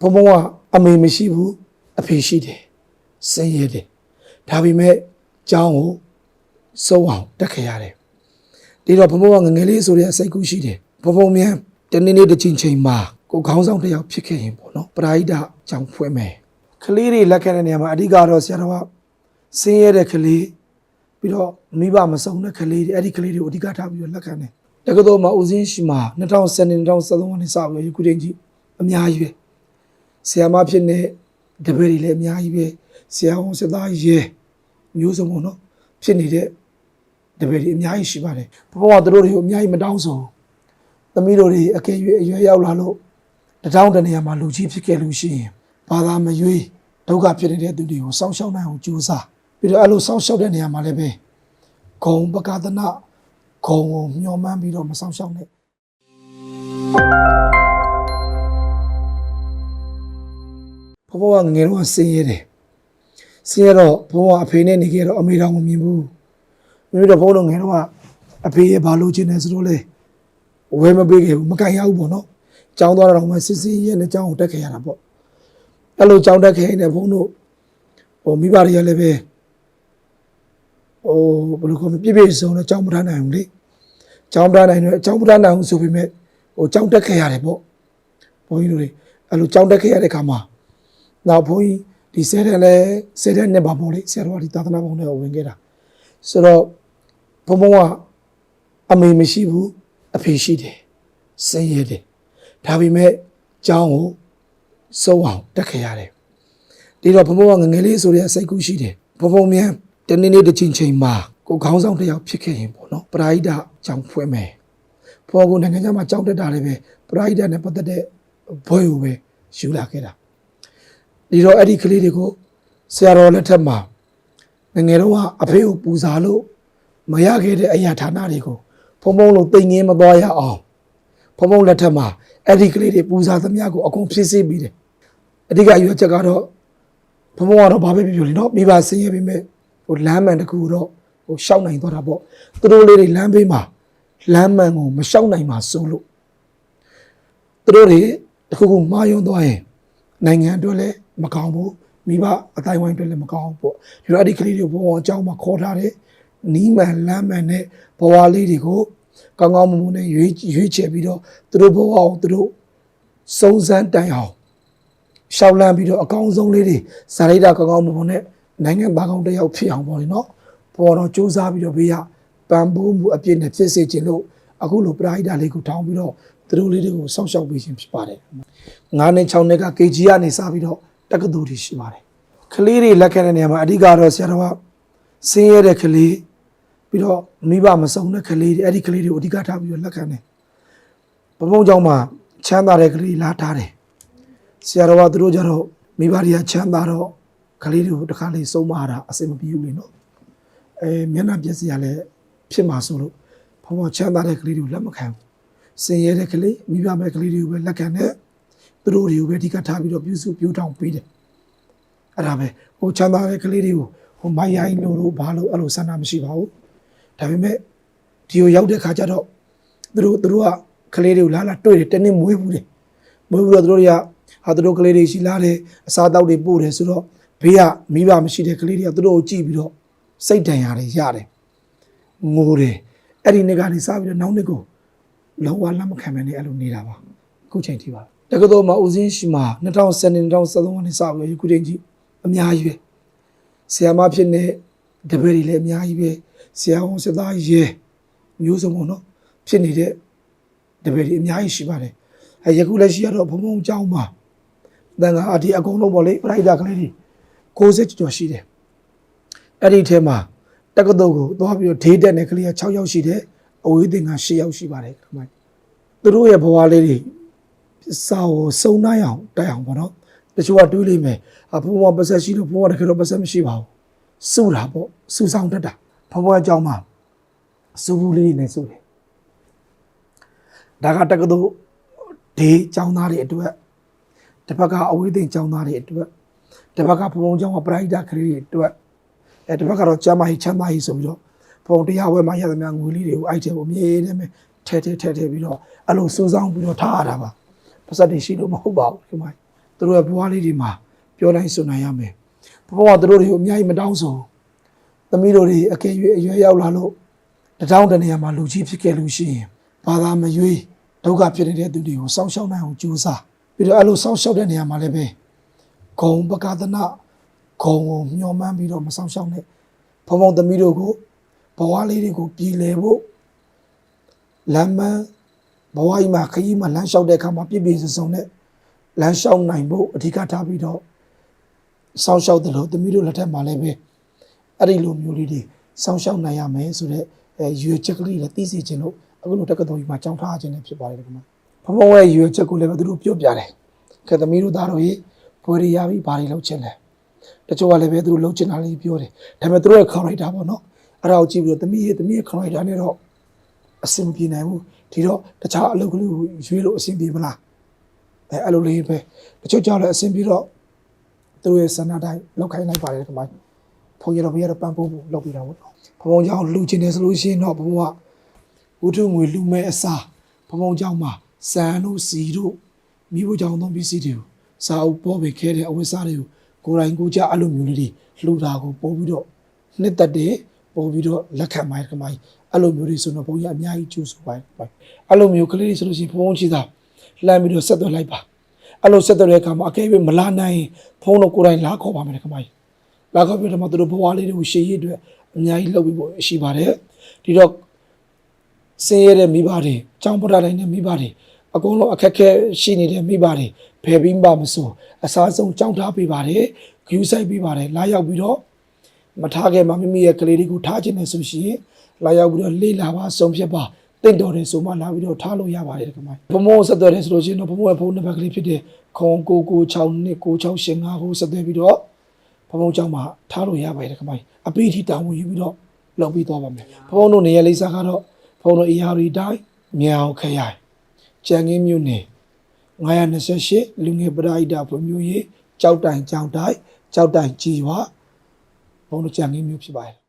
ဘုံဘုံကအမေမရှိဘူးအဖေရှိတယ်စင်ရဲတယ်ဒါပေမဲ့ကျောင်းကိုစုံအောင်တက်ခဲ့ရတယ်ဒီတော့ဘုံဘုံကငငယ်လေးဆိုတဲ့အစိတ်ကူးရှိတယ်ဘုံဘုံမြန်တနေ့နေ့တစ်ချိန်ချိန်မှာကိုခေါင်းဆောင်တစ်ယောက်ဖြစ်ခဲ့ရင်ပေါ့နော်ပရာဟိတကျောင်းဖွဲ့မယ်ကလေးတွေလက်ခံတဲ့နေရာမှာအဓိကတော့ဆရာတော်ကစင်ရဲတဲ့ကလေးပြီးတော့မိဘမစုံတဲ့ကလေးတွေအဲ့ဒီကလေးတွေကိုအဓိကထားပြီးတော့လက်ခံတယ်တက္ကသိုလ်မှာဦးစင်းရှိမှာ2010 2013ခုနှစ်စပြီးတော့ယခုချိန်ကြီးအများကြီးပဲ ဆရာမဖြစ်နေတပည့်တွေလည်းအများကြီးပဲဆရာဝန်စစ်သားရဲမျိုးစုံပေါ့နော်ဖြစ်နေတဲ့တပည့်တွေအများကြီးရှိပါတယ်ဘဘကတို့တွေကိုအများကြီးမတောင်းဆိုသမီးတို့တွေအကယ်၍အရွယ်ရောက်လာလို့တထောင်တနေရာမှာလူကြီးဖြစ်ခဲ့လို့ရှိရင်ဘာသာမရွေးဒုက္ခဖြစ်နေတဲ့သူတွေကိုစောင့်ရှောက်နိုင်အောင်ကြိုးစားပြီးတော့အဲ့လိုစောင့်ရှောက်တဲ့နေရာမှာလည်းပဲဂုံပကသနာဂုံကိုမျှော်မှန်းပြီးတော့မစောင့်ရှောက်နဲ့ ဘဘကငငယ်တော့ဆင်းရဲတယ်ဆင်းရဲတော့ဘဘကအဖေနဲ့နေခဲ့တော့အမေတော်မမြင်ဘူးမိမိတော့ဘဘတို့ငယ်တော့အဖေရဲ့ဘာလို့ချင်တယ်ဆိုတော့လေဝဲမပေးခဲ့ဘူးမကန်ရဘူးပေါ့နော်ကျောင်းသွားတော့မှစစ်စစ်ရဲနဲ့ကျောင်းကိုတက်ခဲ့ရတာပေါ့အဲ့လိုကျောင်းတက်ခဲ့ရင်လည်းဘုန်းတို့ဟိုမိဘတွေကလည်းပဲဟိုဘယ်လိုခေါ်မလဲပြည့်ပြည့်စုံတော့ကျောင်းမထားနိုင်ဘူးလေကျောင်းမထားနိုင်တော့ကျောင်းမထားနိုင်ဘူးဆိုပေမဲ့ဟိုကျောင်းတက်ခဲ့ရတယ်ပေါ့ဘုန်းကြီးတို့တွေအဲ့လိုကျောင်းတက်ခဲ့ရတဲ့ခါမှာ နောက်ဘုန်းကြီးဒီဆယ်တဲ့လဲဆယ်တဲ့နှစ်ပါပေါ့လေဆရာတော်ကဒီသာသနာ့ဘုံထဲကိုဝင်ခဲ့တာဆိုတော့ဘုံဘုံကအမေမရှိဘူးအဖေရှိတယ်စင်ရဲတယ်ဒါပေမဲ့ကျောင်းကိုစုံအောင်တက်ခဲ့ရတယ်ဒီတော့ဘုံဘုံကငငယ်လေးဆိုတဲ့အစိတ်ကူးရှိတယ်ဘုံဘုံမြန်တနေ့နေ့တစ်ချိန်ချိန်မှာကိုခေါင်းဆောင်တစ်ယောက်ဖြစ်ခဲ့ရင်ပေါ့နော်ပရာဟိတကျောင်းဖွဲ့မယ်ဖော်ကိုနိုင်ငံခြားမှာကျောင်းတက်တာလည်းပဲပရာဟိတနဲ့ပတ်သက်တဲ့ဘွဲကိုပဲယူလာခဲ့တာ ဒီတော့အဲ့ဒီကလေးတွေကိုဆရာတော်လက်ထက်မှာငငယ်တော့ကအဖေကိုပူဇာလို့မရခဲ့တဲ့အရာဌာနတွေကိုဖုံဖုံလို့တိမ်ငင်းမသွားရအောင်ဖုံဖုံလက်ထက်မှာအဲ့ဒီကလေးတွေပူဇာသမျှကိုအကုန်ဖြစ်စေပြီးတယ်အဓိကအရွယ်ချက်ကတော့ဖုံဖုံကတော့ဘာပဲဖြစ်ဖြစ်လေနော်မိဘဆင်းရဲပြီးမဲ့ဟိုလမ်းမှန်တစ်ခုတော့ဟိုရှောက်နိုင်သွားတာပေါ့သူတို့လေးတွေလမ်းဘေးမှာလမ်းမှန်ကိုမရှောက်နိုင်မှာစိုးလို့သူတို့တွေတစ်ခုခုမှားယွင်းသွားရင်နိုင်ငံအတွက်လည်း မကောင်းဘူးမိဘအတိုင်းဝိုင်းအတွက်လည်းမကောင်းဘူးပေါ့ဒီတော့အဲ့ဒီကလေးတွေဘဝအကြောင်းမှာခေါ်ထားတယ်နီးမှန်လမ်းမှန်တဲ့ဘဝလေးတွေကိုကောင်းကောင်းမွန်မွန်နဲ့ရွေးရွေးချယ်ပြီးတော့သူတို့ဘဝကိုသူတို့စုံစမ်းတိုင်အောင်ရှောက်လန်းပြီးတော့အကောင်းဆုံးလေးတွေဇာတိတာကောင်းကောင်းမွန်မွန်နဲ့နိုင်ငံသားကောင်းတစ်ယောက်ဖြစ်အောင်ပေါ့လေနော်ပေါ်တော့စူးစမ်းပြီးတော့ဘေးရပံပိုးမှုအပြည့်နဲ့ဖြစ်စေခြင်းလို့အခုလိုပရာဟိတာလေးကိုထောင်းပြီးတော့သူတို့လေးတွေကိုစောင့်ရှောက်ပေးခြင်းဖြစ်ပါတယ်9နဲ့6နှစ်က KG ကနေစပြီးတော့ တက္ကသိုလ်တွေရှိပါတယ်။ကလေးတွေလက်ခံတဲ့နေရာမှာအဓိကတော့ဆရာတော်ကစင်းရဲတဲ့ကလေးပြီးတော့မိဘမစုံတဲ့ကလေးတွေအဲ့ဒီကလေးတွေကိုအဓိကထားပြီးတော့လက်ခံတယ်။ဘုံဘုံကြောင့်မှချမ်းသာတဲ့ကလေးလာထားတယ်။ဆရာတော်ကသူတို့ကြတော့မိဘတွေကချမ်းသာတော့ကလေးတွေကိုတစ်ခါလေးစုံမတာအဆင်မပြေဘူးလေနော်။အဲမျက်နှာပြည့်စရာလည်းဖြစ်မှာဆိုလို့ဘုံဘုံချမ်းသာတဲ့ကလေးတွေကိုလက်မခံဘူး။စင်ရဲတဲ့ကလေးမိဘမဲ့ကလေးတွေကိုပဲလက်ခံတယ်။ သူတို့တွေကိုပဲအဓိကထားပြီးတော့ပြုစုပြောထောင်ပေးတယ်အဲ့ဒါပဲဟိုချမ်းသာတဲ့ကလေးတွေကိုဟိုမိုင်းရိုင်းလို့လို့ဘာလို့အဲ့လိုဆန္ဒမရှိပါဘူးဒါပေမဲ့ဒီကိုရောက်တဲ့ခါကျတော့သူတို့သူတို့ကကလေးတွေကိုလာလာတွေ့တယ်တနေ့မွေးဘူးတယ်မွေးဘူးတော့သူတို့တွေကဟာသူတို့ကလေးတွေရှိလာတယ်အစားတောက်တွေပို့တယ်ဆိုတော့ဘေးကမိဘမရှိတဲ့ကလေးတွေကသူတို့ကိုကြည့်ပြီးတော့စိတ်တန်ရတယ်ရတယ်ငိုတယ်အဲ့ဒီနေ့ကနေစပြီးတော့နောက်နေ့ကိုလုံးဝလက်မခံမနဲ့အဲ့လိုနေတာပါအခုချိန်ထိပါ တက္ကသိုလ်မှာဦးစင်းရှိမှာ2010 2013ကနေစပြီးယခုချိန်ကြီးအများကြီးပဲဆရာမဖြစ်နေတပည့်တွေလည်းအများကြီးပဲဆရာဝန်စစ်သားရဲမျိုးစုံပေါ့နော်ဖြစ်နေတဲ့တပည့်တွေအများကြီးရှိပါတယ်အဲယခုလက်ရှိရတော့ဘုံဘုံအကြောင်းပါတန်ခါအဒီအကုန်လုံးပေါ့လေပရိသတ်ကလေးတွေ60ကျော်ရှိတယ်အဲ့ဒီထဲမှာတက္ကသိုလ်ကိုသွားပြီးတော့ဒေးတက်နဲ့ကလေးက6ယောက်ရှိတယ်အဝေးသင်္ကန်း6ယောက်ရှိပါတယ်ခမိုင်သူတို့ရဲ့ဘဝလေးတွေ စာကိုစုံနိုင်အောင်တိုက်အောင်ပေါ့နော်တချို့ကတွေးလိမ့်မယ်အဘုံဘဝပတ်ဆက်ရှိလို့ဘုံဘဝတကယ်တော့ပတ်ဆက်မရှိပါဘူးစုတာပေါ့စုဆောင်တတ်တာဘုံဘဝအကြောင်းမှာစုဘူးလေးနဲ့စုတယ်ဒါကတက္ကသိုလ်ဒေးကျောင်းသားတွေအတွက်တစ်ဖက်ကအဝေးသိကျောင်းသားတွေအတွက်တစ်ဖက်ကဘုံဘုံကျောင်းကပရိုက်တာကလေးတွေအတွက်အဲတစ်ဖက်ကတော့ကျမ်းမာရေးချမ်းသာရေးဆိုပြီးတော့ဘုံတရားဝဲမှာရသမျှငွေလေးတွေကိုအိုက်တယ်ကိုအမြဲတမ်းပဲထဲထဲထဲထဲပြီးတော့အဲ့လိုစူးစောင်းပြီးတော့ထားရတာပါ ပတ်စပ်တွေရှိလို့မဟုတ်ပါဘူးခင်ဗျာသူတို့ရဲ့ဘဝလေးတွေမှာပြောနိုင်ဆိုနိုင်ရမယ်ဘဘကသူတို့တွေကိုအများကြီးမတောင်းဆိုသမီးတို့တွေအကယ်၍အရွယ်ရောက်လာလို့တထောင်တနေရာမှာလူကြီးဖြစ်ခဲ့လို့ရှိရင်ဘာသာမရွေးဒုက္ခဖြစ်နေတဲ့သူတွေကိုစောင့်ရှောက်နိုင်အောင်ကြိုးစားပြီးတော့အဲ့လိုစောင့်ရှောက်တဲ့နေရာမှာလည်းပဲဂုံပကဒနာဂုံကိုမျှော်မှန်းပြီးတော့မစောင့်ရှောက်နဲ့ဘုံဘုံသမီးတို့ကိုဘဝလေးတွေကိုပြည်လဲဖို့လမ်းမန်း ဘဝကြီးမှာခရီးမှာလမ်းလျှောက်တဲ့အခါမှာပြည့်ပြည့်စုံစုံနဲ့လမ်းလျှောက်နိုင်ဖို့အဓိကထားပြီးတော့စောင့်ရှောက်တယ်လို့သမီးတို့လက်ထက်မှာလည်းပဲအဲ့ဒီလိုမျိုးလေးတွေစောင့်ရှောက်နိုင်ရမယ်ဆိုတော့အဲရွေချက်ကလေးလည်းသိစေခြင်းလို့အခုလိုတက္ကသိုလ်ကြီးမှာကြောင်းထားခြင်းလည်းဖြစ်ပါတယ်ဒီမှာဘုံဘုံရဲ့ရွေချက်ကိုလည်းပဲသူတို့ပြောပြတယ်ကဲသမီးတို့သားတို့ရေဘွယ်ရရပြီဘာတွေလုပ်ချင်လဲတချို့ကလည်းပဲသူတို့လှုပ်ချင်တာလေးပြောတယ်ဒါပေမဲ့သူတို့ရဲ့ character ပေါ့နော်အဲ့ဒါကိုကြည့်ပြီးတော့တမီးရဲ့တမီးရဲ့ character နဲ့တော့အဆင်မပြေနိုင်ဘူး ဒီတော့တခြားအလုပ်ကလေးကိုရွေးလို့အဆင်ပြေမလားအဲအဲ့လိုလေးပဲတချို့ကြောင့်လည်းအဆင်ပြေတော့သူတို့ရဲ့ဆန္ဒတိုင်းလောက်ခိုင်းလိုက်ပါတယ်ဒီမှာဘုန်းကြီးတော်ဘုရားတော်ပန်းပိုးဖို့လုပ်ပြီးတာပေါ့နော်ဘုံဘုံကြောင့်လှူချင်တယ်ဆိုလို့ရှိရင်တော့ဘုံကဝုထုငွေလှူမဲ့အစားဘုံဘုံကြောင့်မှာစံတို့စီတို့မိဖို့ကြောင့်သုံးပစ္စည်းတွေကိုစာအုပ်ပေါ်ပဲခဲတဲ့အဝတ်စားတွေကိုကိုယ်တိုင်ကိုယ်ကြအဲ့လိုမျိုးလေးတွေလှူတာကိုပို့ပြီးတော့နှစ်သက်တယ်ပို့ပြီးတော့လက်ခံပါတယ်ခမိုင်း အဲ့လိုမျိုးတွေဆိုတော့ဘုန်းကြီးအများကြီးကျူးဆိုပါတယ်အဲ့လိုမျိုးကလေးတွေဆိုလို့ရှိရင်ဘုံဘုံချီတာလှမ်းပြီးတော့ဆက်သွယ်လိုက်ပါအဲ့လိုဆက်သွယ်တဲ့အခါမှာအကယ်၍မလာနိုင်ဖုန်းတော့ကိုယ်တိုင်လာခေါ်ပါမယ်ခမိုင်းလာခေါ်ပြီးတော့မှသူတို့ဘဝလေးတွေကိုရှေ့ရည်အတွက်အများကြီးလုပ်ပြီးဖို့ရှိပါတယ်ဒီတော့ဆင်းရဲတဲ့မိဘတွေចောင်းပရတိုင်းတဲ့မိဘတွေအကုန်လုံးအခက်အခဲရှိနေတဲ့မိဘတွေဖယ်ပြီးမှမစိုးအစားဆုံးចောင်းထားပေးပါတယ်ဂယူဆိုင်ပေးပါတယ်လာရောက်ပြီးတော့ မထားခဲ့မှမိမိရဲ့ကလေးတွေကိုထားခြင်းနဲ့ဆိုရှင်လာရောက်ပြီးတော့လေ့လာပါဆုံးဖြတ်ပါတင့်တော်တယ်ဆိုမှလာပြီးတော့ထားလို့ရပါတယ်ဒီကမိုင်းဘုံဘုံဆက်သွယ်တယ်ဆိုလို့ရှိရင်တော့ဘုံဘုံရဲ့ဖုန်းနံပါတ်ကလေးဖြစ်တဲ့ခုံ996နှစ်9685ကိုဆက်သွယ်ပြီးတော့ဘုံဘုံကျောင်းမှာထားလို့ရပါတယ်ခမိုင်းအပိထိတောင်းဝင်ယူပြီးတော့လုပ်ပြီးသွားပါမယ်ဘုံဘုံတို့နေရာလေးစားကတော့ဘုံတို့အေယာရီတိုင်းမြောင်ခရိုင်ကြံငင်းမြို့နယ်928လူငယ်ပရိဒါဖွံ့ဖြိုးရေးကြောက်တိုင်ကြောက်တိုင်ကြောက်တိုင်ကြီး ရွာဘုံတို့ကြံငင်းမြို့ဖြစ်ပါတယ်